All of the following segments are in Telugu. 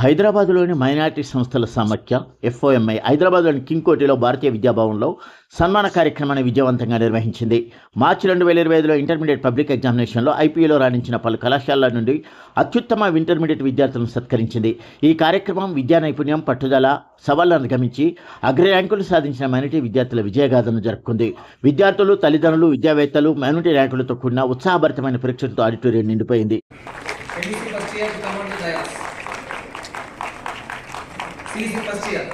హైదరాబాద్లోని మైనారిటీ సంస్థల సమాఖ్య ఎఫ్ఓఎంఐ హైదరాబాద్లోని కింగ్ కోటిలో భారతీయ విద్యాభవన్లో సన్మాన కార్యక్రమాన్ని విజయవంతంగా నిర్వహించింది. మార్చి రెండు వేల ఇరవై ఐదులో ఇంటర్మీడియట్ పబ్లిక్ ఎగ్జామినేషన్లో ఐపీఏలో రాణించిన పలు కళాశాలల నుండి అత్యుత్తమ ఇంటర్మీడియట్ విద్యార్థులను సత్కరించింది. ఈ కార్యక్రమం విద్యా నైపుణ్యం పట్టుదల సవాళ్ళను గమించి అగ్ర ర్యాంకులు సాధించిన మైనార్టీ విద్యార్థుల విజయగాథను జరుపుకుంది. విద్యార్థులు తల్లిదండ్రులు విద్యావేత్తలు మైనార్టీ ర్యాంకులతో కూడిన ఉత్సాహభరితమైన పరీక్షలతో ఆడిటోరియం నిండిపోయింది. NDC first first year.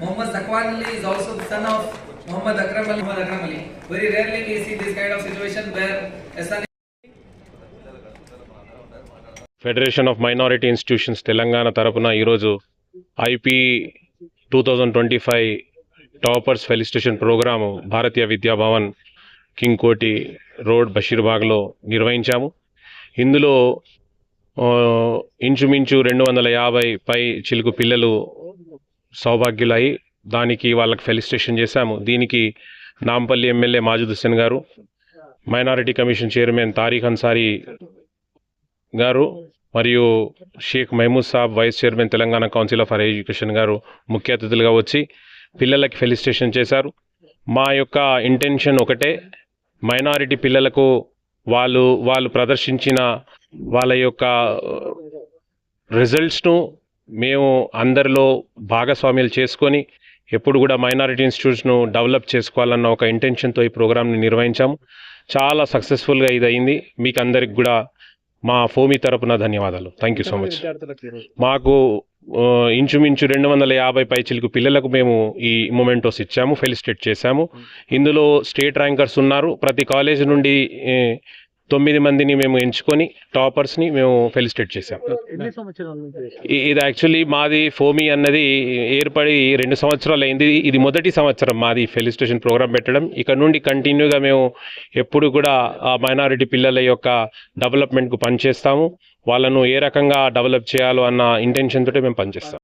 Muhammad Zakwan Ali is also the son of Muhammad Akram Ali. Muhammad Akram Ali. Very rarely we see this kind of situation where a son federation of minority institutions Telangana తరపున ఈరోజు IP two thousand twenty five toppers felicitation programme Bharatiya Vidya Bhavan King Koti road బషీర్బాగ్లో నిర్వహించాము ఇందులో ఇంచుమించు రెండు వందల యాభై పై చిలుకు పిల్లలు సౌభాగ్యులై దానికి వాళ్ళకి ఫెలిస్టేషన్ చేశాము. దీనికి Nampally MLA Majid Hussain garu minority commission chairman Tariq Ansari garu మరియు Sheikh Mahmood Saab vice chairman Telangana council of higher education garu ముఖ్య అతిథులుగా వచ్చి పిల్లలకి ఫెలిస్టేషన్ చేశారు. మా యొక్క ఇంటెన్షన్ ఒకటే మైనారిటీ పిల్లలకు వాళ్ళు వాళ్ళు ప్రదర్శించిన వాళ్ళ యొక్క రిజల్ట్స్ను మేము అందరిలో భాగస్వామ్యాలు చేసుకొని ఎప్పుడు కూడా మైనారిటీ ఇన్స్టిట్యూట్స్ను డెవలప్ చేసుకోవాలన్న ఒక ఇంటెన్షన్తో ఈ ప్రోగ్రామ్ని నిర్వహించాము. చాలా సక్సెస్ఫుల్గా ఇది అయింది మీకు అందరికి కూడా మా ఫోమి తరపున ధన్యవాదాలు. థ్యాంక్ యూ సో మచ్ మాకు ఆ, ఇంచుమించు రెండు వందల యాభై పైచిలకు పిల్లలకు మేము ఈ మొమెంటోస్ ఇచ్చాము ఫెలిసిటేట్ చేశాము. ఇందులో స్టేట్ ర్యాంకర్స్ ఉన్నారు. ప్రతి కాలేజ్ నుండి ఏ, తొమ్మిది మందిని మేము ఎంచుకొని టాపర్స్ని మేము ఫెలిసిటేట్ ఇ- ఇది యాక్చువల్లీ మాది ఫోమీ అన్నది ఏర్పడి రెండు సంవత్సరాలు అయింది. ఇది మొదటి సంవత్సరం మాది ఫెలిస్టేషన్ ప్రోగ్రామ్ పెట్టడం. ఇక్కడ నుండి కంటిన్యూగా మేము ఎప్పుడు కూడా ఆ మైనారిటీ పిల్లల యొక్క డెవలప్మెంట్కు పనిచేస్తాము. వాళ్ళను ఏ రకంగా డెవలప్ చేయాలో అన్న ఇంటెన్షన్ తోటి మేము పనిచేస్తాం.